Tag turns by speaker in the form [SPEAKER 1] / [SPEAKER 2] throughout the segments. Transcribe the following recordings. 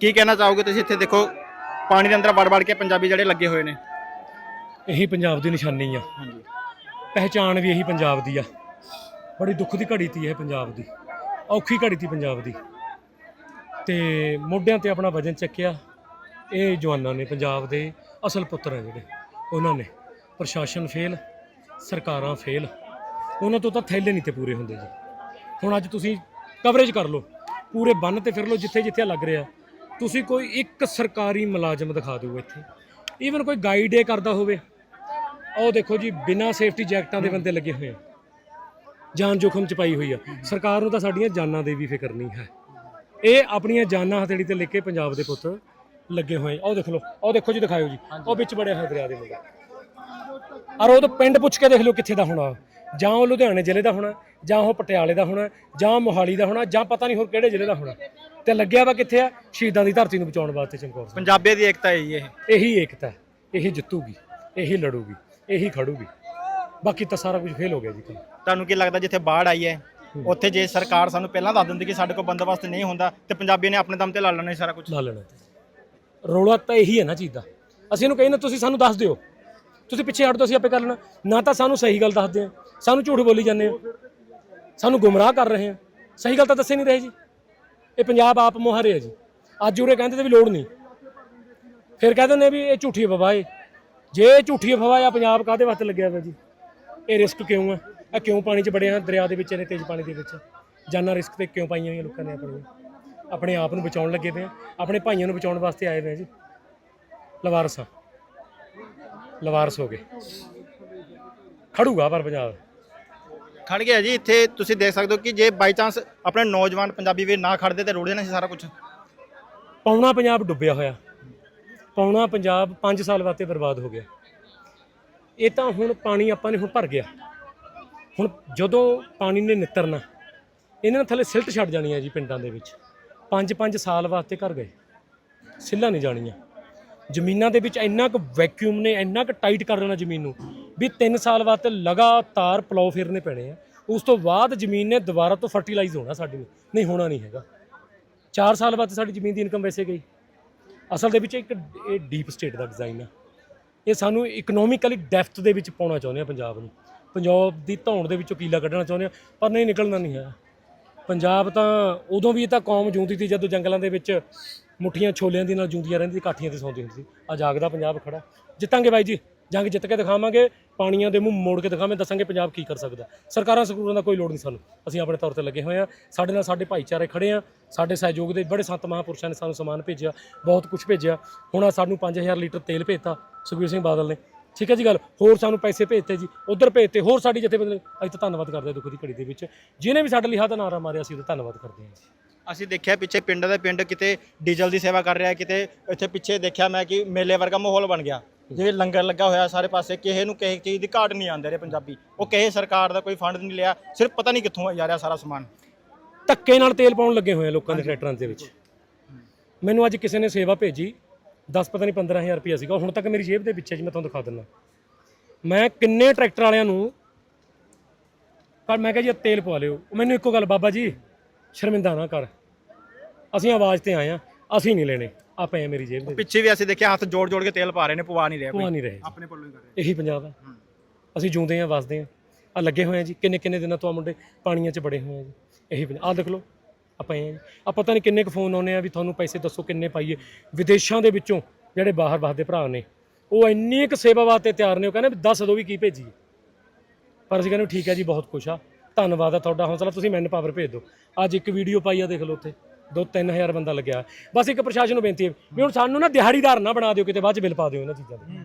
[SPEAKER 1] ਕੀ ਕਹਿਣਾ ਚਾਹੋਗੇ ਤੁਸੀਂ? ਇੱਥੇ ਦੇਖੋ ਪਾਣੀ ਦੇ ਅੰਦਰ ਵੜ ਵੜ ਕੇ ਪੰਜਾਬੀ ਜਿਹੜੇ ਲੱਗੇ ਹੋਏ ਨੇ।
[SPEAKER 2] ਇਹੀ ਪੰਜਾਬ ਦੀ ਨਿਸ਼ਾਨੀ ਆ।
[SPEAKER 1] ਹਾਂਜੀ।
[SPEAKER 2] ਪਹਿਚਾਣ ਵੀ ਇਹੀ ਪੰਜਾਬ ਦੀ ਆ। ਬੜੀ ਦੁੱਖ ਦੀ ਘੜੀ ਤੀ ਇਹ ਪੰਜਾਬ ਦੀ। ਔਖੀ ਘੜੀ ਤੀ ਪੰਜਾਬ ਦੀ। ਤੇ ਮੋਢਿਆਂ ਤੇ ਆਪਣਾ ਵਜਨ ਚੱਕਿਆ। ਇਹ ਜਵਾਨਾਂ ਨੇ ਪੰਜਾਬ ਦੇ ਅਸਲ ਪੁੱਤਰ ਆ ਜਿਹੜੇ। ਉਹਨਾਂ ਨੇ। ਪ੍ਰਸ਼ਾਸਨ ਫੇਲ ਸਰਕਾਰਾਂ ਫੇਲ। ਉਹਨਾਂ ਤੋਂ ਤਾਂ ਥੈਲੇ ਨਹੀਂ ਤੇ ਪੂਰੇ ਹੁੰਦੇ ਜੀ। ਹੁਣ ਅੱਜ ਤੁਸੀਂ ਕਵਰੇਜ ਕਰ ਲਓ। ਪੂਰੇ ਬੰਨ ਤੇ ਫਿਰ ਲਓ ਜਿੱਥੇ ਜਿੱਥੇ ਲੱਗ ਰਿਹਾ। ਤੁਸੀਂ ਕੋਈ ਇੱਕ ਸਰਕਾਰੀ ਮੁਲਾਜ਼ਮ ਦਿਖਾ ਦਿਓ ਇੱਥੇ। ਈਵਨ ਕੋਈ ਗਾਈਡ ਇਹ ਕਰਦਾ ਹੋਵੇ। ਉਹ ਦੇਖੋ ਜੀ ਬਿਨਾਂ ਸੇਫਟੀ ਜੈਕਟਾਂ ਦੇ ਬੰਦੇ ਲੱਗੇ ਹੋਏ ਆ। ਜਾਨ ਜੋਖਮ ਚ ਪਾਈ ਹੋਈ ਆ। ਸਰਕਾਰ ਨੂੰ ਤਾਂ ਸਾਡੀਆਂ ਜਾਨਾਂ ਦੀ ਵੀ ਫਿਕਰ ਨਹੀਂ ਹੈ। ਇਹ ਆਪਣੀਆਂ ਜਾਨਾਂ ਹਥੇਲੀ ਤੇ ਲੈ ਕੇ ਪੰਜਾਬ ਦੇ ਪੁੱਤ ਲੱਗੇ ਹੋਏ ਆ। ਉਹ ਦੇਖ ਲਓ ਉਹ ਦੇਖੋ ਜੀ ਦਿਖਾਇਓ ਜੀ। ਉਹ ਵਿੱਚ ਹੋਇਆ ਦਰਿਆ ਦੇ ਮਗਰ ਔਰ ਉਹ ਤਾਂ ਪਿੰਡ ਪੁੱਛ ਕੇ ਦੇਖ ਲਓ ਕਿੱਥੇ ਦਾ ਹੋਣਾ। ਜਾਂ ਉਹ ਲੁਧਿਆਣੇ ਜ਼ਿਲ੍ਹੇ ਦਾ ਹੋਣਾ ਜਾਂ ਉਹ ਪਟਿਆਲੇ ਦਾ ਹੋਣਾ ਜਾਂ ਮੋਹਾਲੀ ਦਾ ਹੋਣਾ ਜਾਂ ਪਤਾ ਨਹੀਂ ਹੋਰ ਕਿਹੜੇ ਜ਼ਿਲ੍ਹੇ ਦਾ ਹੋਣਾ। ਤੇ ਲੱਗਿਆ ਵਾ ਕਿੱਥੇ ਆ? ਸ਼ਹੀਦਾਂ ਦੀ ਧਰਤੀ ਨੂੰ ਬਚਾਉਣ ਵਾਸਤੇ ਚਮਕੌਰ
[SPEAKER 1] ਪੰਜਾਬੀ ਦੀ ਏਕਤਾ ਹੈ ਜੀ ਇਹ।
[SPEAKER 2] ਇਹੀ ਏਕਤਾ ਹੈ, ਇਹੀ ਜਿੱਤੂਗੀ ਇਹੀ ਲੜੂਗੀ ਇਹੀ ਖੜੂਗੀ। ਬਾਕੀ ਤਾਂ ਸਾਰਾ ਕੁਝ ਫੇਲ ਹੋ ਗਿਆ ਜੀ
[SPEAKER 1] ਤੁਹਾਨੂੰ ਕੀ ਲੱਗਦਾ ਜਿੱਥੇ ਬਾੜ ਆਈ ਹੈ ਉੱਥੇ ਜੇ ਸਰਕਾਰ ਸਾਨੂੰ ਪਹਿਲਾਂ ਦੱਸ ਦਿੰਦੀ ਕਿ ਸਾਡੇ ਕੋਲ ਬੰਦੋਬਸਤ ਨਹੀਂ ਹੁੰਦਾ ਤੇ ਪੰਜਾਬੀ ਨੇ ਆਪਣੇ ਦਮ ਤੇ ਲਾ ਲੈਣਾ ਸੀ ਸਾਰਾ ਕੁਝ।
[SPEAKER 2] ਲਾ ਲੈਣਾ ਰੌਲਾ ਤਾਂ ਇਹੀ ਹੈ ਨਾ ਚੀਜ਼ ਦਾ। ਅਸੀਂ ਇਹਨੂੰ ਕਹੀ ਨਾ ਤੁਸੀਂ ਸਾਨੂੰ ਦੱਸ ਦਿਓ। ਤੁਸੀਂ ਪਿੱਛੇ ਹਟ ਤੋਂ ਅਸੀਂ ਆਪੇ ਕਰ ਲੈਣਾ। ਨਾ ਤਾਂ ਸਾਨੂੰ ਸਹੀ ਗੱਲ ਦੱਸਦੇ ਆ। ਸਾਨੂੰ ਝੂਠ ਬੋਲੀ ਜਾਂਦੇ ਆ। ਸਾਨੂੰ ਗੁੰਮਰਾਹ ਕਰ ਰਹੇ ਆ। ਸਹੀ ਗੱਲ ਤਾਂ ਦੱਸੇ ਨਹੀਂ ਰਹੇ ਜੀ। ਇਹ ਪੰਜਾਬ ਆਪ ਮੁਹਾਰੇ ਹੈ ਜੀ। ਅੱਜ ਉਰੇ ਕਹਿੰਦੇ ਤੇ ਵੀ ਲੋੜ ਨਹੀਂ। ਫਿਰ ਕਹਿ ਦਿੰਦੇ ਵੀ ਇਹ ਝੂਠੀ ਅਫਵਾਹ ਹੈ ਜੇ ਝੂਠੀ ਅਫਵਾਹ ਆ, ਪੰਜਾਬ ਕਾਹਦੇ ਵਾਸਤੇ ਲੱਗਿਆ ਹੋਇਆ ਜੀ? ਇਹ ਰਿਸਕ ਕਿਉਂ ਹੈ ਇਹ ਕਿਉਂ ਪਾਣੀ 'ਚ ਬੜੇ ਆ ਦਰਿਆ ਦੇ ਵਿੱਚ ਨੇ, ਤੇਜ਼ ਪਾਣੀ ਦੇ ਵਿੱਚ? ਜਾਨਾਂ ਰਿਸਕ ਤੇ ਕਿਉਂ ਪਾਈਆਂ ਹੋਈਆਂ ਲੋਕਾਂ ਨੇ ਆਪਣੀਆਂ? ਆਪਣੇ ਆਪ ਨੂੰ ਬਚਾਉਣ ਲੱਗੇ ਪਏ ਆ। ਆਪਣੇ ਭਾਈਆਂ ਨੂੰ ਬਚਾਉਣ ਵਾਸਤੇ ਆਏ ਹੋਏ ਆ ਜੀ। ਲਵਾਰਸ ਆ। ਲਵਾਰਸ ਹੋ ਗਏ। ਖੜੂਗਾ ਪਰ ਪੰਜਾਬ।
[SPEAKER 1] ਖੜ ਗਿਆ ਜੀ ਇੱਥੇ ਤੁਸੀਂ ਦੇਖ ਸਕਦੇ ਹੋ ਕਿ ਜੇ ਬਾਈ ਚਾਂਸ ਆਪਣੇ ਨੌਜਵਾਨ ਪੰਜਾਬੀ ਵੀ ਨਾ ਖੜਦੇ ਤੇ ਰੁੜ ਜਾਣਾ ਸੀ ਸਾਰਾ ਕੁਝ
[SPEAKER 2] ਪੌਣਾ ਪੰਜਾਬ ਡੁੱਬਿਆ ਹੋਇਆ। ਪੌਣਾ ਪੰਜਾਬ 5 ਸਾਲ ਵਾਸਤੇ ਬਰਬਾਦ ਹੋ ਗਿਆ। ਇਹ ਤਾਂ ਹੁਣ ਪਾਣੀ ਆਪਾਂ ਨੇ ਹੁਣ ਭਰ ਗਿਆ। ਹੁਣ ਜਦੋਂ ਪਾਣੀ ਨੇ ਨਿੱਤਰਨਾ ਇਹਨਾਂ ਨੇ ਥੱਲੇ ਸਿਲਟ ਛੱਡ ਜਾਣੀ ਹੈ ਜੀ ਪਿੰਡਾਂ ਦੇ ਵਿੱਚ। 5-5 ਸਾਲ ਵਾਸਤੇ ਘਰ ਗਏ। ਸਿੱਲਾਂ ਨਹੀਂ ਜਾਣੀਆਂ। ਜ਼ਮੀਨਾਂ ਦੇ ਵਿੱਚ ਇੰਨਾ ਕੁ ਵੈਕਿਊਮ ਨੇ, ਇੰਨਾ ਕੁ ਟਾਈਟ ਕਰ ਲੈਣਾ ਜ਼ਮੀਨ ਨੂੰ ਵੀ 3 ਸਾਲ ਵਾਸਤੇ ਲਗਾਤਾਰ ਪਲੋ ਫੇਰਨੇ ਪੈਣੇ ਆ। ਉਸ ਤੋਂ ਬਾਅਦ ਜ਼ਮੀਨ ਨੇ ਦੁਬਾਰਾ ਤੋਂ ਫਰਟੀਲਾਈਜ਼ ਹੋਣਾ ਸਾਡੀ ਨੂੰ ਨਹੀਂ, ਹੋਣਾ ਨਹੀਂ ਹੈਗਾ। 4 ਸਾਲ ਬਾਅਦ ਸਾਡੀ ਜ਼ਮੀਨ ਦੀ ਇਨਕਮ ਵੈਸੇ ਗਈ। ਅਸਲ ਦੇ ਵਿੱਚ ਇੱਕ ਇਹ ਡੀਪ ਸਟੇਟ ਦਾ ਡਿਜ਼ਾਈਨ ਆ। ਇਹ ਸਾਨੂੰ ਇਕਨੋਮਿਕਲੀ ਡੈਫਥ ਦੇ ਵਿੱਚ ਪਾਉਣਾ ਚਾਹੁੰਦੇ ਆ ਪੰਜਾਬ ਨੂੰ। ਪੰਜਾਬ ਦੀ ਧੌਣ ਦੇ ਵਿੱਚੋਂ ਕੀਲਾ ਕੱਢਣਾ ਚਾਹੁੰਦੇ ਆ, ਪਰ ਨਹੀਂ, ਨਿਕਲਣਾ ਨਹੀਂ ਹੈ ਪੰਜਾਬ ਤਾਂ ਉਦੋਂ ਵੀ ਇਹ ਤਾਂ ਕੌਮ ਜਿਉਂਦੀ ਸੀ ਜਦੋਂ ਜੰਗਲਾਂ ਦੇ ਵਿੱਚ ਮੁੱਠੀਆਂ ਛੋਲਿਆਂ ਦੀ ਨਾਲ ਜੂੰਦੀਆਂ ਰਹਿੰਦੀ ਕਾਠੀਆਂ ਤੇ ਸੌਂਦੀ ਹੁੰਦੀ ਸੀ। ਆ ਜਾਗਦਾ ਪੰਜਾਬ ਖੜਾ। ਜਿੱਤਾਂਗੇ ਬਾਈ ਜੀ, ਜੰਗ ਜਿੱਤ ਕੇ ਦਿਖਾਵਾਂਗੇ, ਪਾਣੀਆਂ ਦੇ ਮੂੰਹ ਮੋੜ ਕੇ ਦਿਖਾਵਾਂਗੇ, ਦੱਸਾਂਗੇ ਪੰਜਾਬ ਕੀ ਕਰ ਸਕਦਾ। ਸਰਕਾਰਾਂ, ਸਕੂਲਾਂ ਦਾ ਕੋਈ ਲੋੜ ਨਹੀਂ ਸਾਨੂੰ। ਅਸੀਂ ਆਪਣੇ ਤੌਰ ਤੇ ਲੱਗੇ ਹੋਏ ਆ ਸਾਡੇ ਨਾਲ ਸਾਡੇ ਭਾਈਚਾਰੇ ਖੜੇ ਆ। ਸਾਡੇ ਸਹਿਯੋਗ ਦੇ ਬੜੇ ਸੰਤ ਮਹਾਂਪੁਰਸ਼ਾਂ ਨੇ ਸਾਨੂੰ ਸਮਾਨ ਭੇਜਿਆ, ਬਹੁਤ ਕੁਝ ਭੇਜਿਆ। ਹੁਣ ਆਹ ਸਾਨੂੰ 5000 ਲੀਟਰ ਤੇਲ ਭੇਜਤਾ ਸੁਖਬੀਰ ਸਿੰਘ ਬਾਦਲ ਨੇ। ਠੀਕ ਹੈ ਜੀ ਗੱਲ? ਹੋਰ ਸਾਨੂੰ ਪੈਸੇ ਭੇਜਤੇ ਜੀ, ਉਧਰ ਭੇਜਤੇ, ਹੋਰ ਸਾਡੀ ਜਥੇਬੰਦੀ ਅੱਜ ਤਾਂ ਧੰਨਵਾਦ ਕਰਦੇ ਹਾਂ ਦੁੱਖ ਦੀ ਘੜੀ ਦੇ ਵਿੱਚ। ਜਿਹਨੇ ਵੀ ਸਾਡੇ ਲਈ ਹੱਥ ਨਾਰਾ ਮਾਰਿਆ ਸੀ ਉਹਦਾ ਧੰਨਵਾਦ ਕਰਦੇ ਹਾਂ ਜੀ।
[SPEAKER 1] ਅਸੀਂ ਦੇਖਿਆ ਪਿੱਛੇ ਪਿੰਡ ਦੇ ਪਿੰਡ ਕਿਤੇ ਡੀਜ਼ਲ ਦੀ ਸੇਵਾ ਕਰ ਰਿਹਾ ਕਿਤੇ ਇੱਥੇ ਪਿੱਛੇ ਦੇਖਿਆ ਮੈਂ ਕਿ ਮੇਲੇ ਵਰਗਾ ਮਾਹੌਲ ਬਣ ਗਿਆ। ਜਿਵੇਂ ਲੰਗਰ ਲੱਗਾ ਹੋਇਆ ਸਾਰੇ ਪਾਸੇ ਕਿਸੇ ਨੂੰ ਕਿਸੇ ਚੀਜ਼ ਦੀ ਘਾਟ ਨਹੀਂ ਆਉਂਦੇ ਰਹੇ ਪੰਜਾਬੀ। ਉਹ ਕਿਸੇ ਸਰਕਾਰ ਦਾ ਕੋਈ ਫੰਡ ਨਹੀਂ ਲਿਆ ਸਿਰਫ ਪਤਾ ਨਹੀਂ ਕਿੱਥੋਂ ਆ ਰਿਹਾ ਸਾਰਾ ਸਮਾਨ।
[SPEAKER 2] ਧੱਕੇ ਨਾਲ ਤੇਲ ਪਾਉਣ ਲੱਗੇ ਹੋਏ ਆ ਲੋਕਾਂ ਦੇ ਟਰੈਕਟਰਾਂ ਦੇ ਵਿੱਚ। ਮੈਨੂੰ ਅੱਜ ਕਿਸੇ ਨੇ ਸੇਵਾ ਭੇਜੀ 10 ਪਤਾ ਨਹੀਂ 15000 ਰੁਪਇਆ ਸੀਗਾ ਹੁਣ ਤੱਕ ਮੇਰੀ ਜੇਬ ਦੇ ਵਿੱਚ ਹੈ ਜੀ ਮੈਂ ਤੁਹਾਨੂੰ ਦਿਖਾ ਦਿੰਦਾ। ਮੈਂ ਕਿੰਨੇ ਟਰੈਕਟਰ ਵਾਲਿਆਂ ਨੂੰ ਪਰ ਮੈਂ ਕਿਹਾ ਜੀ ਤੇਲ ਪਵਾ ਲਿਓ। ਮੈਨੂੰ ਇੱਕੋ ਗੱਲ ਬਾਬਾ ਜੀ ਸ਼ਰਮਿੰਦਾ ਨਾ ਕਰ। ਅਸੀਂ ਆਵਾਜ਼ ਤੇ ਆਏ ਆ ਅਸੀਂ ਨਹੀਂ ਲੈਣੇ। ਆ ਪਏ ਆ ਮੇਰੀ ਜੇਬ ਦੇ ਵਿੱਚ।
[SPEAKER 1] ਪਿੱਛੇ ਵੀ ਅਸੀਂ ਦੇਖਿਆ ਹੱਥ ਜੋੜ ਜੋੜ ਕੇ ਤੇਲ ਪਾ ਰਹੇ ਨੇ ਪਵਾ ਨਹੀਂ ਰਿਹਾ
[SPEAKER 2] ਪਵਾ
[SPEAKER 1] ਕੋਈ
[SPEAKER 2] ਨਹੀਂ ਰਹੇ।
[SPEAKER 1] ਆਪਣੇ ਪੱਲੋਂ ਹੀ ਕਰ ਰਹੇ।
[SPEAKER 2] ਇਹੀ ਪੰਜਾਬ ਹੈ। ਅਸੀਂ ਜੂੰਦੇ ਆ ਵਸਦੇ ਆ। ਆ ਲੱਗੇ ਹੋਏ ਆ ਜੀ ਕਿੰਨੇ ਕਿੰਨੇ ਦਿਨਾਂ ਤੋਂ ਆ ਮੁੰਡੇ ਪਾਣੀਆਂ 'ਚ ਬੜੇ ਹੋਏ ਆ ਜੀ। ਇਹੀ ਆ ਦੇਖ ਲਓ ਆਪਾਂ ਇਹ ਆ ਪਤਾ ਨਹੀਂ ਕਿੰਨੇ ਕੁ ਫੋਨ ਆਉਨੇ ਆ ਵੀ ਤੁਹਾਨੂੰ ਪੈਸੇ ਦੱਸੋ ਕਿੰਨੇ ਪਾਈਏ। ਵਿਦੇਸ਼ਾਂ ਦੇ ਵਿੱਚੋਂ ਜਿਹੜੇ ਬਾਹਰ ਵਸਦੇ ਭਰਾ ਨੇ ਉਹ ਇੰਨੀ ਕੁ ਸੇਵਾ ਵਾਸਤੇ ਤਿਆਰ ਨੇ ਉਹ ਕਹਿੰਦੇ ਵੀ ਦੱਸ ਦਿਓ ਵੀ ਕੀ ਭੇਜੀਏ। ਪਰ ਅਸੀਂ ਕਹਿੰਦੇ ਠੀਕ ਹੈ ਜੀ ਬਹੁਤ ਖੁਸ਼ ਆ। ਧੰਨਵਾਦ ਆ ਤੁਹਾਡਾ ਹੌਸਲਾ ਤੁਸੀਂ ਮੈਨ ਪਾਵਰ ਭੇਜ ਦਿਓ। ਅੱਜ ਇੱਕ ਵੀਡੀਓ ਪਾਈ ਆ ਦੇਖ ਲਓ ਉੱਥੇ। ਦੋ ਤਿੰਨ ਹਜ਼ਾਰ ਬੰਦਾ ਲੱਗਿਆ। ਬਸ ਇੱਕ ਪ੍ਰਸ਼ਾਸਨ ਨੂੰ ਬੇਨਤੀ ਹੈ ਵੀ ਹੁਣ ਸਾਨੂੰ ਨਾ ਦਿਹਾੜੀਦਾਰ ਨਾ ਬਣਾ ਦਿਓ ਕਿਤੇ ਬਾਅਦ ਚ ਬਿੱਲ ਪਾ ਦਿਓ ਇਹਨਾਂ ਚੀਜ਼ਾਂ ਦੇ।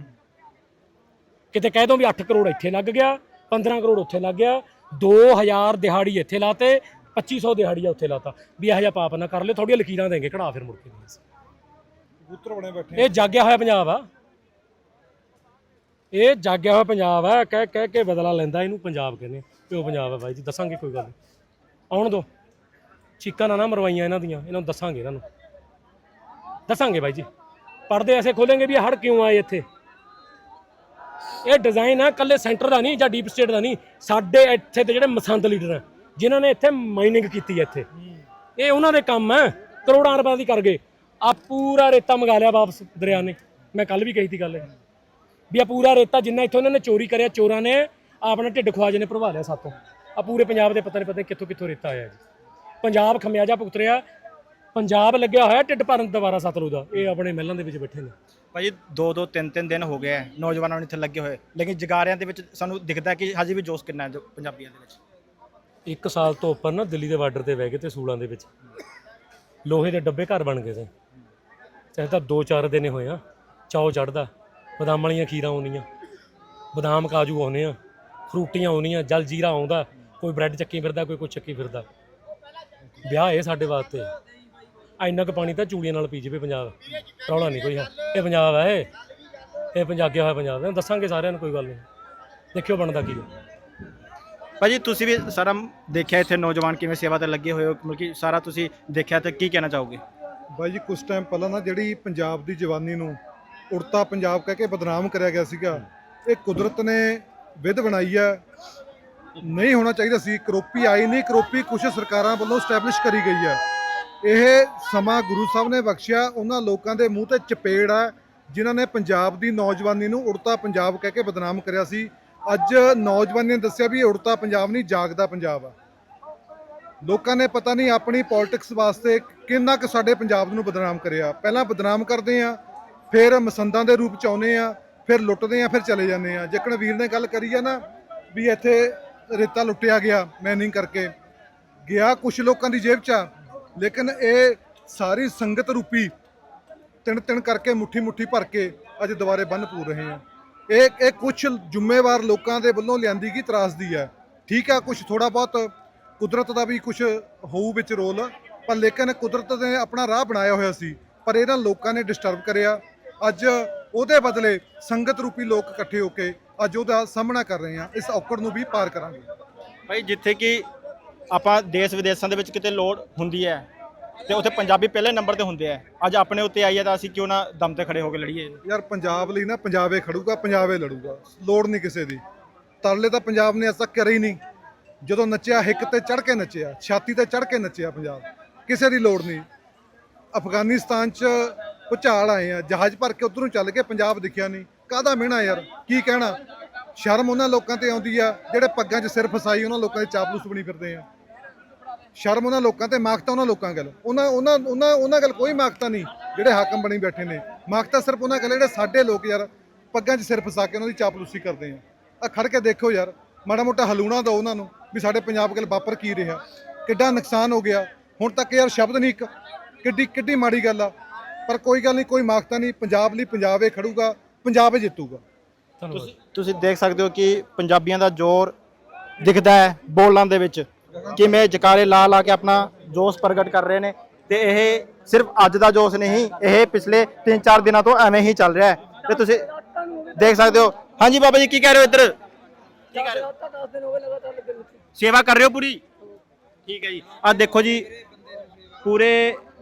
[SPEAKER 2] ਕਿਤੇ ਕਹਿ ਦੋ ਵੀ 8 ਕਰੋੜ ਇੱਥੇ ਲੱਗ ਗਿਆ 15 ਕਰੋੜ ਉੱਥੇ ਲੱਗ ਗਿਆ 2000 ਦਿਹਾੜੀ ਇੱਥੇ ਲਾਤੇ 2500 ਦਿਹਾੜੀ ਉੱਥੇ ਲਾਤਾ। ਵੀ ਇਹੋ ਜਿਹਾ ਪਾਪ ਨਾ ਕਰ ਲਿਓ ਥੋੜੀਆਂ ਲਕੀਰਾਂ ਦੇਂਗੇ ਕਢਾ ਫਿਰ ਮੁੜ ਕੇ।
[SPEAKER 3] ਕਬੂਤਰ ਬਣੇ ਬੈਠੇ
[SPEAKER 2] ਇਹ ਜਾਗਿਆ ਹੋਇਆ ਪੰਜਾਬ ਆ। ਇਹ ਜਾਗਿਆ ਹੋਇਆ ਪੰਜਾਬ ਆ ਕਹਿ ਕਹਿ ਕੇ ਬਦਲਾ ਲੈਂਦਾ ਇਹਨੂੰ ਪੰਜਾਬ ਕਹਿੰਦੇ ਪਿਓ ਪੰਜਾਬ ਹੈ ਬਾਈ ਜੀ, ਦੱਸਾਂਗੇ ਕੋਈ ਗੱਲ ਨਹੀਂ। ਆਉਣ ਦੋ। ਚੀਕਾਂ ਨਾ ਨਾ ਮਰਵਾਈਆਂ ਇਹਨਾਂ ਦੀਆਂ, ਇਹਨਾਂ ਨੂੰ ਦੱਸਾਂਗੇ ਇਹਨਾਂ ਨੂੰ। ਦੱਸਾਂਗੇ ਬਾਈ ਜੀ। ਪਰਦੇ ਐਸੇ ਖੋਲेंगे ਵੀ ਇਹ ਹੜ ਕਿਉਂ ਆਏ ਇੱਥੇ? ਇਹ ਡਿਜ਼ਾਈਨ ਆ ਕੱਲੇ ਸੈਂਟਰ ਦਾ ਨਹੀਂ ਜਾਂ ਡੀਪ ਸਟੇਟ ਦਾ ਨਹੀਂ। ਸਾਡੇ ਇੱਥੇ ਦੇ ਜਿਹੜੇ ਮਸੰਦ ਲੀਡਰ ਆ, ਜਿਨ੍ਹਾਂ ਨੇ ਇੱਥੇ ਮਾਈਨਿੰਗ ਕੀਤੀ ਹੈ ਇੱਥੇ। ਇਹ ਉਹਨਾਂ ਦੇ ਕੰਮ ਹੈ ਕਰੋੜਾਂ ਰੁਪਏ ਦੀ ਕਰ ਗਏ। ਆ ਪੂਰਾ ਰੇਤਾ ਮੰਗਾ ਲਿਆ ਵਾਪਸ ਦਰਿਆ ਨੇ। ਮੈਂ ਕੱਲ ਵੀ ਕਹੀ ਸੀ ਗੱਲ। ਇਹ ਵੀ ਆ ਪੂਰਾ ਰੇਤਾ ਜਿੰਨਾ ਇੱਥੋਂ ਇਹਨਾਂ ਨੇ ਚੋਰੀ ਕਰਿਆ, ਚੋਰਾਂ ਨੇ ਆਪਣਾ ਢਿੱਡ ਖਵਾਜੇ ਨੇ ਭਰਵਾ ਲਿਆ ਸਾਤੋਂ। ਆ ਪੂਰੇ ਪੰਜਾਬ ਦੇ ਪਤਾ ਨਹੀਂ ਪਤਾ ਕਿੱਥੋਂ ਕਿੱਥੋਂ ਰੇਤਾ ਆਇਆ ਜੀ। ਪੰਜਾਬ ਖਮਿਆਜਾ ਭੁਗਤ ਰਿਹਾ। ਪੰਜਾਬ ਲੱਗਿਆ ਹੋਇਆ ਢਿੱਡ ਭਰਨ ਦੁਬਾਰਾ ਸਤਲੁਜ ਦਾ। ਇਹ ਆਪਣੇ ਮਹਿਲਾਂ ਦੇ ਵਿੱਚ ਬੈਠੇ ਨੇ।
[SPEAKER 1] ਭਾਜੀ ਦੋ ਦੋ ਤਿੰਨ ਤਿੰਨ ਦਿਨ ਹੋ ਗਏ ਨੌਜਵਾਨਾਂ ਨੂੰ ਇੱਥੇ ਲੱਗੇ ਹੋਏ। ਲੇਕਿਨ ਜਗਾਰਿਆਂ ਦੇ ਵਿੱਚ ਸਾਨੂੰ ਦਿਖਦਾ ਕਿ ਹਜੇ ਵੀ ਜੋਸ਼ ਕਿੰਨਾ ਹੈ ਜੋ ਪੰਜਾਬੀਆਂ ਦੇ ਵਿੱਚ।
[SPEAKER 2] ਇੱਕ ਸਾਲ ਤੋਂ ਉੱਪਰ ਨਾ ਦਿੱਲੀ ਦੇ ਬਾਰਡਰ ਤੇ ਬਹਿ ਗਏ ਤੇ ਸੂਲਾਂ ਦੇ ਵਿੱਚ। ਲੋਹੇ ਦੇ ਡੱਬੇ ਘਰ ਬਣ ਗਏ ਸੀ ਚਾਹੇ ਤਾਂ 2-4 ਦਿਨ ਹੋਏ ਆ। ਚਾਉ ਚੜਦਾ। ਬਦਾਮ ਵਾਲੀਆਂ ਖੀਰਾਂ ਆਉਂਦੀਆਂ। ਬਦਾਮ ਕਾਜੂ ਆਉਂਦੇ ਆ। ਫਰੂਟੀਆਂ ਆਉਂਦੀਆਂ ਜਲ ਜੀਰਾ ਆਉਂਦਾ ਕੋਈ ਬ੍ਰੈਡ ਚੱਕੀ ਫਿਰਦਾ ਕੋਈ ਕੁਛ ਚੱਕੀ ਫਿਰਦਾ। ਵਿਆਹ ਇਹ ਸਾਡੇ ਵਾਸਤੇ। ਇੰਨਾ ਕੁ ਪਾਣੀ ਤਾਂ ਚੂੜੀਆਂ ਨਾਲ ਪੀ ਜਾਵੇ ਪੰਜਾਬ। ਰੌਲਾ ਨਹੀਂ ਕੋਈ ਹੈ। ਇਹ ਪੰਜਾਬ ਹੈ ਇਹ। ਇਹ ਪੰਜਾਗਿਆ ਹੋਇਆ ਪੰਜਾਬ ਦੱਸਾਂਗੇ ਸਾਰਿਆਂ ਨੂੰ ਕੋਈ ਗੱਲ ਨਹੀਂ। ਦੇਖਿਓ ਬਣਦਾ ਕੀ ਹੈ।
[SPEAKER 1] ਭਾਜੀ ਤੁਸੀਂ ਵੀ ਸਾਰਾ ਦੇਖਿਆ ਇੱਥੇ ਨੌਜਵਾਨ ਕਿਵੇਂ ਸੇਵਾ ਤੇ ਲੱਗੇ ਹੋਏ ਹੋ? ਮਤਲਬ ਕਿ ਸਾਰਾ ਤੁਸੀਂ ਦੇਖਿਆ ਤੇ ਕੀ ਕਹਿਣਾ ਚਾਹੋਗੇ?
[SPEAKER 3] ਬਾਈ ਜੀ ਕੁਝ ਟਾਈਮ ਪਹਿਲਾਂ ਨਾ ਜਿਹੜੀ ਪੰਜਾਬ ਦੀ ਜਵਾਨੀ ਨੂੰ ਉੜਤਾ ਪੰਜਾਬ ਕਹਿ ਕੇ ਬਦਨਾਮ ਕਰਿਆ ਗਿਆ ਸੀਗਾ ਇਹ ਕੁਦਰਤ ਨੇ ਵਿਧ ਬਣਾਈ ਹੈ। ਨਹੀਂ ਹੋਣਾ ਚਾਹੀਦਾ ਸੀ। ਕਰੋਪੀ ਆਈ ਨਹੀਂ। ਕਰੋਪੀ ਕੁਝ ਸਰਕਾਰਾਂ ਵੱਲੋਂ ਸਟੈਬਲਿਸ਼ ਕਰੀ ਗਈ ਹੈ। ਇਹ ਸਮਾਂ ਗੁਰੂ ਸਾਹਿਬ ਨੇ ਬਖਸ਼ਿਆ। ਉਹਨਾਂ ਲੋਕਾਂ ਦੇ ਮੂੰਹ ਤੇ ਚਪੇੜ ਹੈ, ਜਿਨ੍ਹਾਂ ਨੇ ਪੰਜਾਬ ਦੀ ਨੌਜਵਾਨੀ ਨੂੰ ਉੜਤਾ ਪੰਜਾਬ ਕਹਿ ਕੇ ਬਦਨਾਮ ਕਰਿਆ ਸੀ। ਅੱਜ ਨੌਜਵਾਨੀ ਨੇ ਦੱਸਿਆ ਵੀ ਉੜਤਾ ਪੰਜਾਬ ਨਹੀਂ, ਜਾਗਦਾ ਪੰਜਾਬ ਆ। ਲੋਕਾਂ ਨੇ ਪਤਾ ਨਹੀਂ ਆਪਣੀ ਪੋਲਿਟਿਕਸ ਵਾਸਤੇ ਕਿੰਨਾ ਕੁ ਸਾਡੇ ਪੰਜਾਬ ਨੂੰ ਬਦਨਾਮ ਕਰਿਆ। ਪਹਿਲਾਂ ਬਦਨਾਮ ਕਰਦੇ ਆ ਫਿਰ ਮਸੰਦਾਂ ਦੇ ਰੂਪ ਚ ਆਉਨੇ ਆ ਫਿਰ ਲੁੱਟਦੇ ਆ, ਫਿਰ ਚਲੇ ਜਾਂਦੇ ਆ। ਜੇਕਰ ਵੀਰ ਨੇ ਗੱਲ ਕਰੀ ਆ ਨਾ ਵੀ ਇੱਥੇ ਰੇਤਾ ਲੁੱਟਿਆ ਗਿਆ ਮੈਨਿੰਗ ਕਰਕੇ, ਗਿਆ ਕੁਝ ਲੋਕਾਂ ਦੀ ਜੇਬ 'ਚ ਆ, ਲੇਕਿਨ ਇਹ ਸਾਰੀ ਸੰਗਤ ਰੂਪੀ ਤਿੰਨ ਤਿੰਨ ਕਰਕੇ ਮੁੱਠੀ ਮੁੱਠੀ ਭਰ ਕੇ ਅੱਜ ਦੁਬਾਰੇ ਬੰਨ ਪੂਰ ਰਹੇ ਆ। ਇਹ ਇਹ ਕੁਝ ਜ਼ਿੰਮੇਵਾਰ ਲੋਕਾਂ ਦੇ ਵੱਲੋਂ ਲਿਆਂਦੀ ਗਈ ਤਰਾਸਦੀ ਹੈ ਠੀਕ ਆ ਕੁਝ ਥੋੜਾ ਬਹੁਤ ਕੁਦਰਤ ਦਾ ਵੀ ਕੁਝ ਹੋਊ ਵਿੱਚ ਰੋਲ, ਪਰ ਲੇਕਿਨ ਕੁਦਰਤ ਨੇ ਆਪਣਾ ਰਾਹ ਬਣਾਇਆ ਹੋਇਆ ਸੀ, ਪਰ ਇਹਨਾਂ ਲੋਕਾਂ ਨੇ ਡਿਸਟਰਬ ਕਰਿਆ। ਅੱਜ ਉਹਦੇ ਬਦਲੇ ਸੰਗਤ ਰੂਪੀ ਲੋਕ ਇਕੱਠੇ ਹੋ ਕੇ ਅੱਜ ਉਹਦਾ ਸਾਹਮਣਾ ਕਰ ਰਹੇ ਆ ਇਸ ਔਕੜ ਨੂੰ ਵੀ ਪਾਰ ਕਰਾਂਗੇ।
[SPEAKER 1] ਭਾਈ ਜਿੱਥੇ ਕਿ ਆਪਾਂ ਦੇਸ਼ ਵਿਦੇਸ਼ਾਂ ਦੇ ਵਿੱਚ ਕਿਤੇ ਲੋੜ ਹੁੰਦੀ ਹੈ ਤੇ ਉੱਥੇ ਪੰਜਾਬੀ ਪਹਿਲੇ ਨੰਬਰ ਤੇ ਹੁੰਦੇ ਆ। ਅੱਜ ਆਪਣੇ ਉੱਤੇ ਆਈ ਹੈ ਤਾਂ ਅਸੀਂ ਕਿਉਂ ਨਾ ਦਮ ਤੇ ਖੜੇ ਹੋ ਕੇ ਲੜੀਏ?
[SPEAKER 3] ਯਾਰ ਪੰਜਾਬ ਲਈ ਨਾ ਪੰਜਾਬੇ ਖੜੂਗਾ ਪੰਜਾਬੇ ਲੜੂਗਾ। ਲੋੜ ਨਹੀਂ ਕਿਸੇ ਦੀ। ਤਰਲੇ ਤਾਂ ਪੰਜਾਬ ਨੇ ਅੱਜ ਤੱਕ ਕਰੇ ਹੀ ਨਹੀਂ। ਜਦੋਂ ਨੱਚਿਆ ਹਿੱਕ ਤੇ ਚੜ ਕੇ ਨੱਚਿਆ ਛਾਤੀ ਤੇ ਚੜ ਕੇ ਨੱਚਿਆ ਪੰਜਾਬ ਕਿਸੇ ਦੀ ਲੋੜ ਨਹੀਂ। ਅਫਗਾਨਿਸਤਾਨ 'ਚ ਭੁਚਾਲ ਆਏ ਆ, ਜਹਾਜ਼ ਭਰ ਕੇ ਉਧਰੋਂ ਚੱਲ ਕੇ ਪੰਜਾਬ ਦਿਖਿਆ ਨਹੀਂ। ਕਾਹਦਾ ਮਿਹਣਾ ਯਾਰ? ਕੀ ਕਹਿਣਾ? ਸ਼ਰਮ ਉਹਨਾਂ ਲੋਕਾਂ ਤੇ ਆਉਂਦੀ ਆ, ਜਿਹੜੇ ਪੱਗਾਂ 'ਚ ਸਿਰ ਫਸਾਈ ਉਹਨਾਂ ਲੋਕਾਂ ਦੇ ਚਾਪਲੂਸ ਬਣੀ ਫਿਰਦੇ ਆ। ਸ਼ਰਮ ਉਹਨਾਂ ਲੋਕਾਂ ਤੇ, ਮਾਖਤਾ ਉਹਨਾਂ ਲੋਕਾਂ ਗੱਲ ਉਹਨਾਂ ਉਹਨਾਂ ਉਹਨਾਂ ਉਹਨਾਂ ਗੱਲ ਕੋਈ ਮਾਖਤਾ ਨਹੀਂ, ਜਿਹੜੇ ਹਾਕਮ ਬਣੀ ਬੈਠੇ ਨੇ। ਮਾਖਤਾ ਸਿਰਫ ਉਹਨਾਂ ਗੱਲ ਜਿਹੜੇ ਸਾਡੇ ਲੋਕ ਯਾਰ, ਪੱਗਾਂ 'ਚ ਸਿਰ ਫਸਾ ਕੇ ਉਹਨਾਂ ਦੀ ਚਾਪਲੂਸੀ ਕਰਦੇ ਆ। ਆ ਖੜ ਕੇ ਦੇਖੋ ਯਾਰ, ਮਾੜਾ ਮੋਟਾ ਹਲੂਣਾ ਦਿਓ ਉਹਨਾਂ ਨੂੰ ਵੀ ਸਾਡੇ ਪੰਜਾਬ ਗੱਲ ਵਾਪਰ ਕੀ ਰਿਹਾ। ਕਿੱਡਾ ਨੁਕਸਾਨ ਹੋ ਗਿਆ। ਹੁਣ ਤੱਕ ਯਾਰ ਸ਼ਬਦ ਨਹੀਂ ਇੱਕ। ਕਿੱਡੀ ਕਿੱਡੀ ਮਾੜੀ ਗੱਲ ਆ। ਪਰ ਕੋਈ ਗੱਲ ਨਹੀਂ ਕੋਈ ਮਾਖਤਾ ਨਹੀਂ ਪੰਜਾਬ ਲਈ ਪੰਜਾਬ ਹੀ ਖੜੂਗਾ ਪੰਜਾਬ ਹੀ ਜਿੱਤੂਗਾ।
[SPEAKER 1] ਤੁਸੀਂ ਤੁਸੀਂ ਦੇਖ ਸਕਦੇ ਹੋ ਕਿ ਪੰਜਾਬੀਆਂ ਦਾ ਜ਼ੋਰ ਦਿਖਦਾ ਹੈ ਬੋਲਾਂ ਦੇ ਵਿੱਚ ਕਿਵੇਂ ਜਕਾਰੇ ਲਾ ਲਾ ਕੇ ਆਪਣਾ ਜੋਸ਼ ਪ੍ਰਗਟ ਕਰ ਰਹੇ ਨੇ। ਤੇ ਇਹ ਸਿਰਫ ਅੱਜ ਦਾ ਜੋਸ਼ ਨਹੀਂ ਇਹ ਪਿਛਲੇ 3-4 ਦਿਨਾਂ ਤੋਂ ਐਵੇਂ ਹੀ ਚੱਲ ਰਿਹਾ ਹੈ। ਤੇ ਤੁਸੀਂ ਦੇਖ ਸਕਦੇ ਹੋ। ਹਾਂਜੀ ਬਾਬਾ ਜੀ ਕੀ ਕਹਿ ਰਹੇ ਹੋ ਇੱਧਰ? ਕੀ ਕਹਿ ਰਹੇ ਹੋ? ਸੇਵਾ ਕਰ ਰਹੇ ਹੋ ਪੂਰੀ? ਠੀਕ ਹੈ ਜੀ। ਆ ਦੇਖੋ ਜੀ ਪੂਰੇ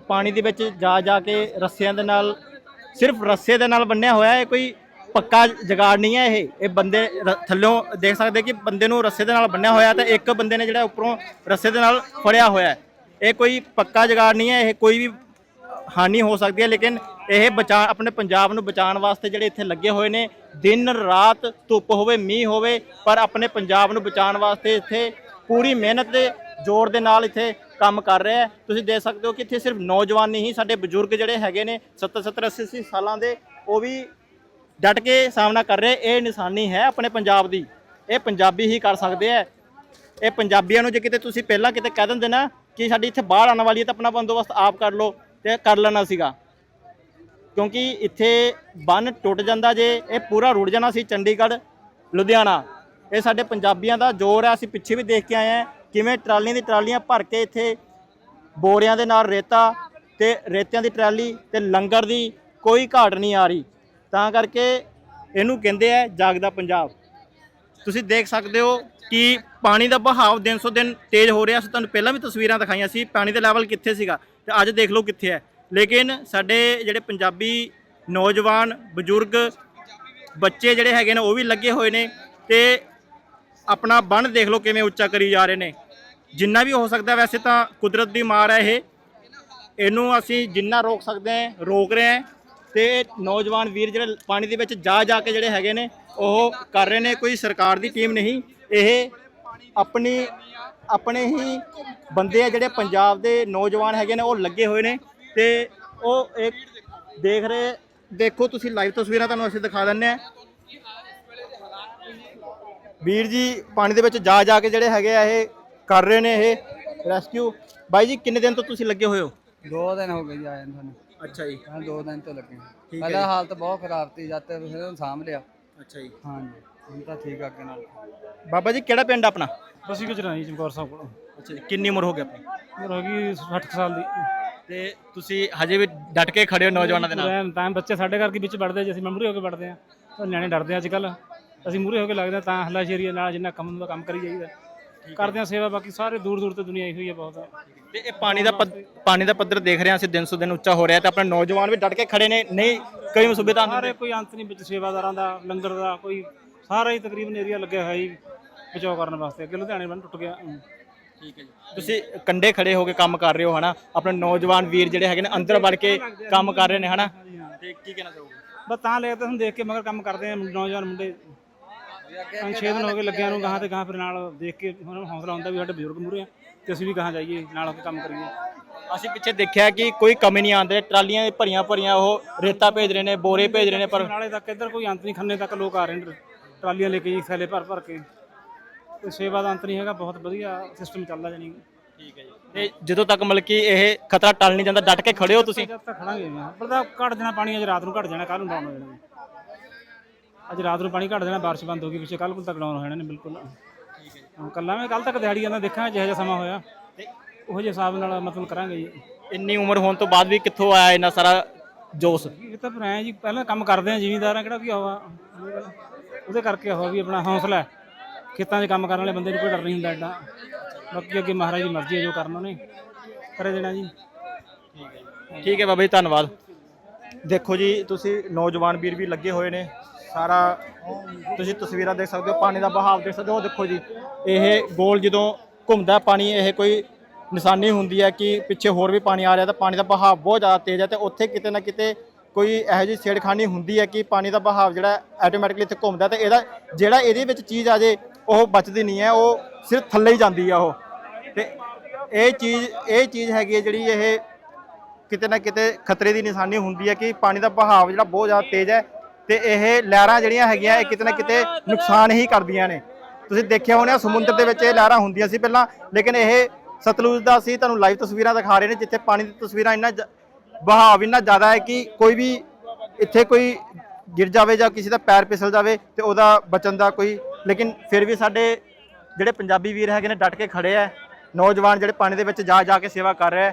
[SPEAKER 1] ਪਾਣੀ ਦੇ ਵਿੱਚ ਜਾ ਜਾ ਕੇ ਰੱਸਿਆਂ ਦੇ ਨਾਲ, ਸਿਰਫ ਰੱਸੇ ਦੇ ਨਾਲ ਬੰਨਿਆ ਹੋਇਆ ਹੈ ਕੋਈ ਪੱਕਾ ਜਗਾੜ ਨਹੀਂ ਹੈ ਇਹ। ਇਹ ਬੰਦੇ ਰ- ਥੱਲਿਓਂ ਦੇਖ ਸਕਦੇ ਕਿ ਬੰਦੇ ਨੂੰ ਰੱਸੇ ਦੇ ਨਾਲ ਬੰਨਿਆ ਹੋਇਆ ਤੇ ਇੱਕ ਬੰਦੇ ਨੇ ਜਿਹੜਾ ਉੱਪਰੋਂ ਰੱਸੇ ਦੇ ਨਾਲ ਫੜਿਆ ਹੋਇਆ ਇਹ ਕੋਈ ਪੱਕਾ ਜਗਾੜ ਨਹੀਂ ਹੈ, ਇਹ ਕੋਈ ਵੀ ਹਾਨੀ ਹੋ ਸਕਦੀ ਹੈ, ਲੇਕਿਨ ਇਹ ਬਚਾ, ਆਪਣੇ ਪੰਜਾਬ ਨੂੰ ਬਚਾਉਣ ਵਾਸਤੇ ਜਿਹੜੇ ਇੱਥੇ ਲੱਗੇ ਹੋਏ ਨੇ, ਦਿਨ ਰਾਤ ਧੁੱਪ ਹੋਵੇ, ਮੀਂਹ ਹੋਵੇ, ਪਰ ਆਪਣੇ ਪੰਜਾਬ ਨੂੰ ਬਚਾਉਣ ਵਾਸਤੇ ਇੱਥੇ ਪੂਰੀ ਮਿਹਨਤ ਦੇ ਜ਼ੋਰ ਦੇ ਨਾਲ ਇੱਥੇ ਕੰਮ ਕਰ ਰਿਹਾ ਤੁਸੀਂ ਦੇਖ ਸਕਦੇ ਹੋ ਕਿ ਇੱਥੇ ਸਿਰਫ ਨੌਜਵਾਨ ਨਹੀਂ ਸਾਡੇ ਬਜ਼ੁਰਗ ਜਿਹੜੇ ਹੈਗੇ ਨੇ 70 70 80 80 ਸਾਲਾਂ ਦੇ, ਉਹ ਵੀ ਡਟ ਕੇ ਸਾਹਮਣਾ ਕਰ ਰਹੇ। ਇਹ ਨਿਸ਼ਾਨੀ ਹੈ ਆਪਣੇ ਪੰਜਾਬ ਦੀ। ਇਹ ਪੰਜਾਬੀ ਹੀ ਕਰ ਸਕਦੇ ਆ ਇਹ ਪੰਜਾਬੀਆਂ ਨੂੰ ਜੇ ਕਿਤੇ ਤੁਸੀਂ ਪਹਿਲਾਂ ਕਿਤੇ ਕਹਿ ਦਿੰਦੇ ਨਾ ਕਿ ਸਾਡੀ ਇੱਥੇ ਬਾਹਰ ਆਉਣ ਵਾਲੀ ਹੈ, ਤਾਂ ਆਪਣਾ ਬੰਦੋਬਸਤ ਆਪ ਕਰ ਲਓ ਤੇ ਕਰ ਲੈਣਾ ਸੀਗਾ। ਕਿਉਂਕਿ ਇੱਥੇ ਬੰਨ ਟੁੱਟ ਜਾਂਦਾ ਜੇ, ਇਹ ਪੂਰਾ ਰੁੜ ਜਾਣਾ ਸੀ ਚੰਡੀਗੜ੍ਹ, ਲੁਧਿਆਣਾ। ਇਹ ਸਾਡੇ ਪੰਜਾਬੀਆਂ ਦਾ ਜ਼ੋਰ ਹੈ। ਅਸੀਂ ਪਿੱਛੇ ਵੀ ਦੇਖ ਕੇ ਆਏ ਹਾਂ। ਕਿਵੇਂ ਟਰਾਲੀਆਂ ਦੀ ਟਰਾਲੀਆਂ ਭਰ ਕੇ ਇੱਥੇ ਬੋਰਿਆਂ ਦੇ ਨਾਲ ਰੇਤਾ ਤੇ ਰੇਤਿਆਂ ਦੀ ਟਰਾਲੀ ਤੇ ਲੰਗਰ ਦੀ ਕੋਈ ਘਾਟ ਨਹੀਂ ਆ ਰਹੀ। ਤਾਂ ਕਰਕੇ ਇਹਨੂੰ ਕਹਿੰਦੇ ਆ ਜਾਗਦਾ ਪੰਜਾਬ। ਤੁਸੀਂ ਦੇਖ ਸਕਦੇ ਹੋ ਕਿ ਪਾਣੀ ਦਾ ਬਹਾਵ ਦਿਨ ਸੋ ਦਿਨ ਤੇਜ਼ ਹੋ ਰਿਹਾ ਸੀ। ਤੁਹਾਨੂੰ ਪਹਿਲਾਂ ਵੀ ਤਸਵੀਰਾਂ ਦਿਖਾਈਆਂ ਸੀ ਪਾਣੀ ਦਾ ਲੈਵਲ ਕਿੱਥੇ ਸੀਗਾ ਤੇ ਅੱਜ ਦੇਖ ਲਓ ਕਿੱਥੇ ਹੈ। ਲੇਕਿਨ ਸਾਡੇ ਜਿਹੜੇ ਪੰਜਾਬੀ ਨੌਜਵਾਨ, ਬਜ਼ੁਰਗ ਬੱਚੇ ਜਿਹੜੇ ਹੈਗੇ ਨੇ ਉਹ ਵੀ ਲੱਗੇ ਹੋਏ ਨੇ ਤੇ ਆਪਣਾ ਬਣ ਦੇਖ ਲਓ ਕਿਵੇਂ ਉੱਚਾ ਕਰੀ ਜਾ ਰਹੇ ਨੇ। ਜਿੰਨਾ ਵੀ ਹੋ ਸਕਦਾ ਵੈਸੇ ਤਾਂ ਕੁਦਰਤ ਦੀ ਮਾਰ ਹੈ ਇਹ। ਇਹਨੂੰ ਅਸੀਂ ਜਿੰਨਾ ਰੋਕ ਸਕਦੇ ਹਾਂ, ਰੋਕ ਰਹੇ ਹਾਂ। ਤੇ ਨੌਜਵਾਨ ਵੀਰ ਜਿਹੜੇ ਪਾਣੀ ਦੇ ਵਿੱਚ ਜਾ ਜਾ ਕੇ ਜਿਹੜੇ ਹੈਗੇ ਨੇ, ਉਹ ਕਰ ਰਹੇ ਨੇ, ਕੋਈ ਸਰਕਾਰ ਦੀ ਟੀਮ ਨਹੀਂ। ਇਹ ਆਪਣੀ, ਆਪਣੇ ਹੀ ਬੰਦੇ ਆ ਜਿਹੜੇ ਪੰਜਾਬ ਦੇ ਨੌਜਵਾਨ ਹੈਗੇ ਨੇ, ਉਹ ਲੱਗੇ ਹੋਏ ਨੇ। ਤੇ ਉਹ ਇੱਕ ਦੇਖ ਰਹੇ, ਦੇਖੋ ਤੁਸੀਂ ਲਾਈਵ ਤਸਵੀਰਾਂ ਤੁਹਾਨੂੰ ਅਸੀਂ ਦਿਖਾ ਦਿੰਨੇ ਆ ਵੀਰ ਜੀ ਪਾਣੀ ਦੇ ਵਿੱਚ ਜਾ ਜਾ ਕੇ ਜਿਹੜੇ ਹੈਗੇ ਆ ਇਹ ਕਰ ਰਹੇ ਨੇ ਇਹ ਰੈਸਕਿਊ ਬਾਈ ਜੀ ਕਿੰਨੇ ਦਿਨ ਤੋਂ ਤੁਸੀਂ ਲੱਗੇ ਹੋਏ ਹੋ?
[SPEAKER 4] ਦੋ ਦਿਨ ਹੋ ਗਏ ਜੀ ਆਏ ਨੂੰ ਸਾਨੂੰ।
[SPEAKER 1] ਅੱਛਾ ਜੀ।
[SPEAKER 4] ਹਾਂ ਦੋ ਦਿਨ ਤੋਂ ਲੱਗੇ
[SPEAKER 1] ਹੈ।
[SPEAKER 4] ਪਹਿਲਾਂ ਹਾਲਤ ਬਹੁਤ ਖਰਾਬ ਸੀ ਜਦ ਤੱਕ ਫਿਰ ਉਹਨੂੰ ਸਾਂਭ ਲਿਆ।
[SPEAKER 1] ਅੱਛਾ ਜੀ।
[SPEAKER 4] ਹਾਂਜੀ ਹੁਣ ਤਾਂ ਠੀਕ ਆ ਅੱਗੇ ਨਾਲ।
[SPEAKER 1] ਬਾਬਾ ਜੀ ਕਿਹੜਾ ਪਿੰਡ ਆਪਣਾ?
[SPEAKER 5] ਅਸੀਂ ਨਹੀਂ ਚਮਕੌਰ ਸਾਹਿਬ ਕੋਲ।
[SPEAKER 1] ਅੱਛਾ ਜੀ ਕਿੰਨੀ ਉਮਰ ਹੋ ਗਈ ਆਪਣੀ?
[SPEAKER 5] ਉਮਰ ਹੋ ਗਈ 60 ਸਾਲ ਦੀ।
[SPEAKER 1] ਤੇ ਤੁਸੀਂ ਹਜੇ ਵੀ ਡਟ ਕੇ ਖੜੇ ਹੋ ਨੌਜਵਾਨਾਂ ਦੇ ਨਾਲ?
[SPEAKER 5] ਤਾਂ ਤਾਂ ਬੱਚੇ ਸਾਡੇ ਘਰ ਕੀ ਵਿੱਚ ਵੜਦੇ ਜੇ ਅਸੀਂ ਮੂਹਰੇ ਹੋ ਕੇ ਵੜਦੇ ਆ। ਤਾਂ ਨਿਆਣੇ ਡਰਦੇ ਆ ਅੱਜ ਕੱਲ ਅਸੀਂ ਮੂਹਰੇ ਹੋ ਕੇ ਲੱਗਦੇ ਹਾਂ ਤਾਂ ਹੱਲਾ ਸ਼ੇਰੀਏ ਨਾਲ ਜਿੰਨਾ ਕੰਮ ਹੁੰਦਾ ਕੰਮ ਕਰੀ ਜਾਈਦਾ। ਕਰਦੇ ਆ ਸੇਵਾ ਬਾਕੀ ਸਾਰੇ ਦੂਰ ਦੂਰ ਤੋਂ ਦੁਨੀਆ ਆਈ ਹੋਈ ਹੈ ਬਹੁਤ।
[SPEAKER 1] ਤੇ ਇਹ ਪਾਣੀ ਦਾ ਪੱਧ- ਪਾਣੀ ਦਾ ਪੱਧਰ ਦੇਖ ਰਹੇ ਹਾਂ ਅਸੀਂ ਦਿਨ ਸੋ ਦਿਨ ਉੱਚਾ ਹੋ ਰਿਹਾ ਤੇ ਆਪਣੇ ਨੌਜਵਾਨ ਵੀ ਡਟ ਕੇ ਖੜੇ ਨੇ ਨਹੀਂ ਕਈ ਮੁਸੀਬਤਾਂ
[SPEAKER 5] ਸਾਰੇ ਕੋਈ ਅੰਤ ਨਹੀਂ ਵਿੱਚ ਸੇਵਾਦਾਰਾਂ ਦਾ ਲੰਗਰ ਦਾ ਕੋਈ ਸਾਰਾ ਹੀ ਤਕਰੀਬਨ ਏਰੀਆ ਲੱਗਿਆ ਹੋਇਆ ਜੀ ਬਚਾਓ ਕਰਨ ਵਾਸਤੇ। ਅੱਗੇ ਲੁਧਿਆਣੇ ਬੰਨ ਟੁੱਟ ਗਿਆ। ਹਮ।
[SPEAKER 1] ਠੀਕ ਹੈ ਜੀ। ਤੁਸੀਂ ਕੰਡੇ ਖੜੇ ਹੋ ਕੇ ਕੰਮ ਕਰ ਰਹੇ ਹੋ ਹਨਾ? ਆਪਣੇ ਨੌਜਵਾਨ ਵੀਰ ਜਿਹੜੇ ਹੈਗੇ ਨੇ ਅੰਦਰ ਵੜ ਕੇ ਕੰਮ ਕਰ ਰਹੇ ਨੇ ਹਨਾ? ਤੇ ਕੀ ਕਹਿਣਾ ਚਾਹੋਗੇ?
[SPEAKER 5] ਬਸ ਤਾਂ ਲੈ ਤੁਹਾਨੂੰ ਦੇਖ ਕੇ ਮਗਰ ਕੰਮ ਕਰਦੇ ਆ ਨੌਜਵਾਨ ਮੁੰਡੇ। ਪੰਜ ਛੇ ਦਿਨ ਹੋ ਗਏ ਲੱਗਿਆਂ ਨੂੰ ਗਾਹਾਂ ਤੇ ਗਾਹਾਂ ਫਿਰ ਨਾਲ ਦੇਖ ਕੇ ਨੂੰ ਹੌਸਲਾ ਹੁੰਦਾ ਵੀ ਸਾਡੇ ਬਜ਼ੁਰਗ ਮੂਰੇ ਆ ਤੇ ਅਸੀਂ ਵੀ ਗਾਹਾਂ ਜਾਈਏ ਨਾਲ ਹੋ ਕੇ ਕੰਮ ਕਰੀਏ।
[SPEAKER 1] ਅਸੀਂ ਪਿੱਛੇ ਦੇਖਿਆ ਕਿ ਕੋਈ ਕਮੀ ਨਹੀਂ ਆਉਂਦੇ ਟਰਾਲੀਆਂ ਭਰੀਆਂ ਭਰੀਆਂ ਉਹ ਰੇਤਾ ਭੇਜ ਰਹੇ ਨੇ ਬੋਰੇ ਭੇਜ ਰਹੇ ਨੇ ਪਰ
[SPEAKER 5] ਨਾਲੇ ਤੱਕ ਇੱਧਰ ਕੋਈ ਅੰਤ ਨਹੀਂ ਖੰਨੇ ਤੱਕ ਲੋਕ ਆ ਰਹੇ ਨੇ ਟਰਾਲੀਆਂ ਲੈ ਕੇ ਜੀ ਥੈਲੇ ਭਰ ਭਰ ਕੇ। ਕੋਈ ਸੇਵਾ ਦਾ ਅੰਤ ਨਹੀਂ ਹੈਗਾ ਬਹੁਤ ਵਧੀਆ ਸਿਸਟਮ ਚੱਲਦਾ ਜਾਨੀ
[SPEAKER 1] ਠੀਕ ਹੈ ਜੀ। ਤੇ ਜਦੋਂ ਤੱਕ ਮਤਲਬ ਕਿ ਇਹ ਖਤਰਾ ਟਲ ਨਹੀਂ ਜਾਂਦਾ ਡਟ ਕੇ ਖੜੇ ਹੋ ਤੁਸੀਂ?
[SPEAKER 5] ਜਦ ਤੱਕ ਖੜਾਂਗੇ ਵੀ ਪਰ ਤਾਂ ਘਟ ਜਾਣਾ ਪਾਣੀ ਅੱਜ ਰਾਤ ਨੂੰ ਘਟ ਜਾਣਾ ਕੱਲ ਨੂੰ ਡਾਊਨ ਹੋ ਜਾਣਾ। ਅੱਜ ਰਾਤ ਨੂੰ ਪਾਣੀ ਘਟ ਜਾਣਾ ਬਾਰਿਸ਼ ਬੰਦ ਹੋ ਗਈ ਪਿੱਛੇ ਕੱਲ ਕੋਲ ਤੱਕ ਡਾਊਨ ਹੋ ਜਾਣਾ ਨੇ ਬਿਲਕੁਲ। ਠੀਕ ਹੈ ਜੀ ਕੱਲਾ ਮੈਂ ਕੱਲ ਤੱਕ ਦਿਹਾੜੀ ਜਾਂਦਾ ਦੇਖਾਂ ਜਿਹੋ ਜਿਹਾ ਸਮਾਂ ਹੋਇਆ। ਤੇ ਉਹੋ ਜਿਹੇ ਹਿਸਾਬ ਨਾਲ ਮਤਲਬ ਕਰਾਂਗੇ ਜੀ।
[SPEAKER 1] ਇੰਨੀ ਉਮਰ ਹੋਣ ਤੋਂ ਬਾਅਦ ਵੀ ਕਿੱਥੋਂ ਆਇਆ ਇੰਨਾ ਸਾਰਾ ਜੋਸ਼?
[SPEAKER 5] ਇਹ ਤਾਂ ਫਿਰ ਐਂ ਜੀ ਪਹਿਲਾਂ ਕੰਮ ਕਰਦੇ ਆ ਜ਼ਿਮੀਂਦਾਰਾਂ ਕਿਹੜਾ ਵੀ ਆਵਾ ਉਹਦੇ ਕਰਕੇ ਆਵਾ ਵੀ ਆਪਣਾ ਹੌਸਲਾ ਹੈ। ਖੇਤਾਂ 'ਚ ਕੰਮ ਕਰਨ ਵਾਲੇ ਬੰਦੇ ਨੂੰ ਕੋਈ ਡਰ ਨਹੀਂ ਹੁੰਦਾ ਐਡਾ ਬਾਕੀ ਅੱਗੇ ਮਹਾਰਾਜ ਦੀ ਮਰਜ਼ੀ ਹੈ ਜੋ ਕਰਨਾ ਉਹਨੇ ਕਰੇ ਦੇਣਾ ਜੀ।
[SPEAKER 1] ਠੀਕ ਹੈ ਬਾਬਾ ਜੀ ਧੰਨਵਾਦ। ਦੇਖੋ ਜੀ ਤੁਸੀਂ ਨੌਜਵਾਨ ਵੀਰ ਵੀ ਲੱਗੇ ਹੋਏ ਨੇ। ਸਾਰਾ ਤੁਸੀਂ ਤਸਵੀਰਾਂ ਦੇਖ ਸਕਦੇ ਹੋ, ਪਾਣੀ ਦਾ ਬਹਾਵ ਦੇਖ ਸਕਦੇ ਹੋ। ਉਹ ਦੇਖੋ ਜੀ, ਇਹ ਗੋਲ ਜਦੋਂ ਘੁੰਮਦਾ ਪਾਣੀ, ਇਹ ਕੋਈ ਨਿਸ਼ਾਨੀ ਹੁੰਦੀ ਹੈ ਕਿ ਪਿੱਛੇ ਹੋਰ ਵੀ ਪਾਣੀ ਆ ਰਿਹਾ ਤਾਂ ਪਾਣੀ ਦਾ ਬਹਾਵ ਬਹੁਤ ਜ਼ਿਆਦਾ ਤੇਜ਼ ਹੈ ਤੇ ਉੱਥੇ ਕਿਤੇ ਨਾ ਕਿਤੇ ਕੋਈ ਇਹੋ ਜਿਹੀ ਛੇੜਖਾਨੀ ਹੁੰਦੀ ਹੈ ਕਿ ਪਾਣੀ ਦਾ ਬਹਾਵ ਜਿਹੜਾ ਆਟੋਮੈਟਿਕਲੀ ਇੱਥੇ ਘੁੰਮਦਾ ਤੇ ਇਹਦਾ ਜਿਹੜਾ ਇਹਦੇ ਵਿੱਚ ਚੀਜ਼ ਆ ਜੇ, ਉਹ ਬਚਦੀ ਨਹੀਂ ਹੈ, ਉਹ ਸਿਰਫ ਥੱਲੇ ਹੀ ਜਾਂਦੀ ਆ ਉਹ। ਤੇ ਇਹ ਚੀਜ਼ ਇਹ ਚੀਜ਼ ਹੈਗੀ ਹੈ ਜਿਹੜੀ ਇਹ ਕਿਤੇ ਨਾ ਕਿਤੇ ਖਤਰੇ ਦੀ ਨਿਸ਼ਾਨੀ ਹੁੰਦੀ ਹੈ ਕਿ ਪਾਣੀ ਦਾ ਬਹਾਵ ਜਿਹੜਾ ਬਹੁਤ ਜ਼ਿਆਦਾ ਤੇਜ਼ ਹੈ ਤੇ ਇਹ ਲਹਿਰਾਂ ਜਿਹੜੀਆਂ ਹੈਗੀਆਂ, ਇਹ ਕਿਤੇ ਨਾ ਕਿਤੇ ਨੁਕਸਾਨ ਹੀ ਕਰਦੀਆਂ ਨੇ। ਤੁਸੀਂ ਦੇਖਿਆ ਹੋਣਾ, ਸਮੁੰਦਰ ਦੇ ਵਿੱਚ ਇਹ ਲਹਿਰਾਂ ਹੁੰਦੀਆਂ ਸੀ ਪਹਿਲਾਂ, ਲੇਕਿਨ ਇਹ ਸਤਲੁਜ ਦਾ ਸੀ, ਤੁਹਾਨੂੰ ਲਾਈਵ ਤਸਵੀਰਾਂ ਦਿਖਾ ਰਹੇ ਨੇ, ਜਿੱਥੇ ਪਾਣੀ ਦੀ ਤਸਵੀਰਾਂ ਇੰਨਾ ਜ- ਬਹਾਵ ਇੰਨਾ ਜ਼ਿਆਦਾ ਹੈ ਕਿ ਕੋਈ ਵੀ ਇੱਥੇ ਕੋਈ ਗਿਰ ਜਾਵੇ ਜਾਂ ਕਿਸੇ ਦਾ ਪੈਰ ਫਿਸਲ ਜਾਵੇ ਤੇ ਉਹਦਾ ਬਚਣ ਦਾ ਕੋਈ, ਲੇਕਿਨ ਫਿਰ ਵੀ ਸਾਡੇ ਜਿਹੜੇ ਪੰਜਾਬੀ ਵੀਰ ਹੈਗੇ ਨੇ, ਡਟ ਕੇ ਖੜੇ ਆ, ਨੌਜਵਾਨ ਜਿਹੜੇ ਪਾਣੀ ਦੇ ਵਿੱਚ ਜਾ ਜਾ ਕੇ ਸੇਵਾ ਕਰ ਰਿਹਾ